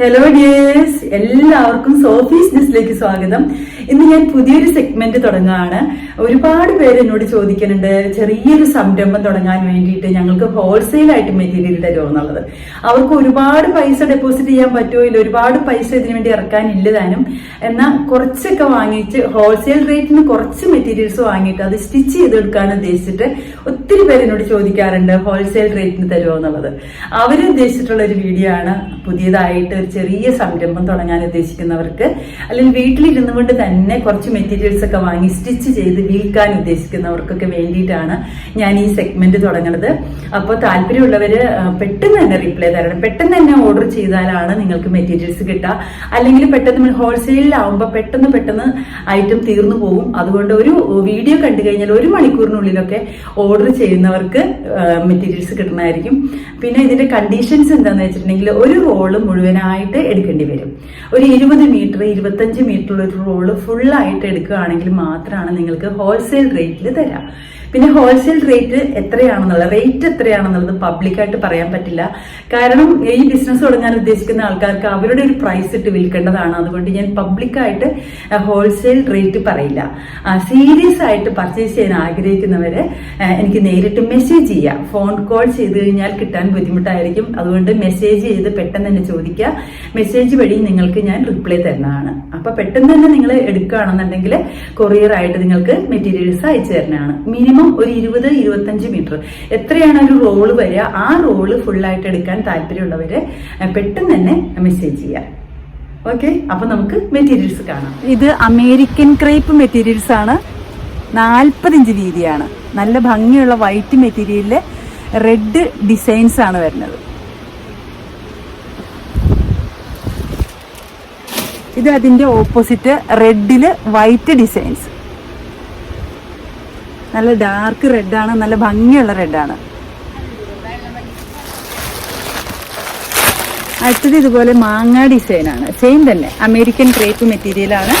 Hello dears എല്ലാവർക്കും സോഫീസ് ഡിസിലേക്ക് സ്വാഗതം. ഇന്ന് ഞാൻ പുതിയൊരു സെഗ്മെന്റ് തുടങ്ങുകയാണ്. ഒരുപാട് പേര് എന്നോട് ചോദിക്കുന്നുണ്ട് ചെറിയൊരു സംരംഭം തുടങ്ങാൻ വേണ്ടിയിട്ട് ഞങ്ങൾക്ക് ഹോൾസെയിൽ ആയിട്ട് മെറ്റീരിയൽ തരുമോ എന്നുള്ളത്. അവർക്ക് ഒരുപാട് പൈസ ഡെപ്പോസിറ്റ് ചെയ്യാൻ പറ്റുമോ? ഇല്ല ഒരുപാട് പൈസ ഇതിനു വേണ്ടി ഇറക്കാനില്ല താനും എന്നാൽ കുറച്ചൊക്കെ വാങ്ങിച്ച് ഹോൾസെയിൽ റേറ്റിന് കുറച്ച് മെറ്റീരിയൽസ് വാങ്ങിയിട്ട് അത് സ്റ്റിച്ച് ചെയ്തെടുക്കാൻ ഉദ്ദേശിച്ചിട്ട് ഒത്തിരി പേര് എന്നോട് ചോദിക്കാറുണ്ട് ഹോൾസെയിൽ റേറ്റിന് തരുമോ എന്നുള്ളത്. അവരുദ്ദേശിച്ചിട്ടുള്ള ഒരു വീഡിയോ ആണ്. പുതിയതായിട്ട് ഒരു ചെറിയ സംരംഭം തുടങ്ങാൻ ഉദ്ദേശിക്കുന്നവർക്ക് അല്ലെങ്കിൽ വീട്ടിലിരുന്നു കൊണ്ട് തന്നെ കുറച്ച് മെറ്റീരിയൽസ് ഒക്കെ വാങ്ങി സ്റ്റിച്ച് ചെയ്ത് വിൽക്കാൻ ഉദ്ദേശിക്കുന്നവർക്കൊക്കെ വേണ്ടിയിട്ടാണ് ഞാൻ ഈ സെഗ്മെന്റ് തുടങ്ങുന്നത് അപ്പോൾ താല്പര്യമുള്ളവര് പെട്ടെന്ന് തന്നെ റിപ്ലൈ തരണം. പെട്ടെന്ന് തന്നെ ഓർഡർ ചെയ്താലാണ് നിങ്ങൾക്ക് മെറ്റീരിയൽസ് കിട്ടുക. അല്ലെങ്കിൽ പെട്ടെന്ന് ഹോൾസെയിലാവുമ്പോൾ പെട്ടെന്ന് പെട്ടെന്ന് ഐറ്റം തീർന്നു പോകും. അതുകൊണ്ട് ഒരു വീഡിയോ കണ്ടു കഴിഞ്ഞാൽ ഒരു മണിക്കൂറിനുള്ളിലൊക്കെ ഓർഡർ ചെയ്യുന്നവർക്ക് മെറ്റീരിയൽസ് കിട്ടുന്നതായിരിക്കും. പിന്നെ ഇതിന്റെ കണ്ടീഷൻസ് എന്താണെന്ന് വെച്ചിട്ടുണ്ടെങ്കിൽ ഒരു റോൾ മുഴുവനായിട്ട് എടുക്കേണ്ടി വരും. ഒരു ഇരുപത് മീറ്റർ ഇരുപത്തഞ്ച് മീറ്റർ ഉള്ള ഒരു റോൾ ഫുള്ളായിട്ട് എടുക്കുകയാണെങ്കിൽ മാത്രമാണ് നിങ്ങൾക്ക് ഹോൾസെയിൽ റേറ്റിൽ തരാം. പിന്നെ ഹോൾസെയിൽ റേറ്റ് എത്രയാണെന്നുള്ളത് റേറ്റ് എത്രയാണെന്നുള്ളത് പബ്ലിക്കായിട്ട് പറയാൻ പറ്റില്ല. കാരണം ഈ ബിസിനസ് തുടങ്ങാൻ ഉദ്ദേശിക്കുന്ന ആൾക്കാർക്ക് അവരുടെ ഒരു പ്രൈസ് ഇട്ട് വിൽക്കേണ്ടതാണ്. അതുകൊണ്ട് ഞാൻ പബ്ലിക്കായിട്ട് ഹോൾസെയിൽ റേറ്റ് പറയില്ല. സീരിയസ് ആയിട്ട് പർച്ചേസ് ചെയ്യാൻ ആഗ്രഹിക്കുന്നവരെ എനിക്ക് നേരിട്ട് മെസ്സേജ് ചെയ്യാം. ഫോൺ കോൾ ചെയ്ത് കഴിഞ്ഞാൽ കിട്ടാൻ ബുദ്ധിമുട്ടായിരിക്കും. അതുകൊണ്ട് മെസ്സേജ് ചെയ്ത് പെട്ടെന്ന് തന്നെ ചോദിക്കുക. മെസ്സേജ് വഴി നിങ്ങൾക്ക് ഞാൻ റിപ്ലൈ തരുന്നതാണ്. അപ്പൊ പെട്ടെന്ന് തന്നെ നിങ്ങൾ എടുക്കുകയാണെന്നുണ്ടെങ്കിൽ കൊറിയർ ആയിട്ട് നിങ്ങൾക്ക് മെറ്റീരിയൽസ് അയച്ചു തരുന്നതാണ്. മിനിമം ഒരു ഇരുപത് ഇരുപത്തഞ്ച് മീറ്റർ എത്രയാണ് ഒരു റോൾ വരിക? ആ റോൾ ഫുള്ളായിട്ട് എടുക്കാൻ താല്പര്യമുള്ളവര് പെട്ടെന്ന് തന്നെ മെസ്സേജ് ചെയ്യാം. ഓക്കെ അപ്പൊ നമുക്ക് മെറ്റീരിയൽസ് കാണാം. ഇത് അമേരിക്കൻ ക്രേപ്പ് മെറ്റീരിയൽസ് ആണ്. നാൽപ്പത് ഇഞ്ച് വീതിയാണ്. നല്ല ഭംഗിയുള്ള വൈറ്റ് മെറ്റീരിയലിൽ റെഡ് ഡിസൈൻസ് ആണ് വരുന്നത്. ഇത് അതിന്റെ ഓപ്പോസിറ്റ് റെഡിൽ വൈറ്റ് ഡിസൈൻസ് നല്ല ഡാർക്ക് റെഡാണ് നല്ല ഭംഗിയുള്ള റെഡാണ് അടുത്തത് ഇതുപോലെ മാങ്ങ ഡിസൈനാണ് സെയിം തന്നെ. അമേരിക്കൻ ക്രേപ്പ് മെറ്റീരിയലാണ്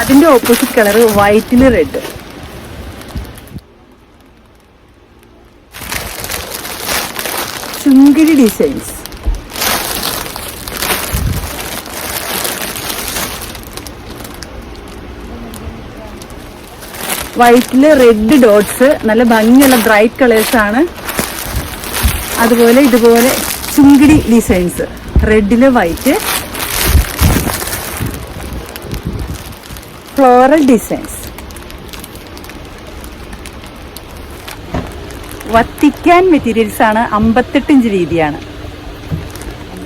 അതിന്റെ ഓപ്പോസിറ്റ് കളർ വൈറ്റിൽ റെഡ് ചുങ്കിരി ഡിസൈൻസ് വൈറ്റിൽ റെഡ് ഡോട്ട്സ് നല്ല ഭംഗിയുള്ള ബ്രൈറ്റ് കളേഴ്സ് ആണ്. അതുപോലെ ഇതുപോലെ ചുങ്കിടി designs റെഡിൽ white. Floral designs. Vatican materials ആണ് അമ്പത്തെട്ട് ഇഞ്ച് വീതിയാണ്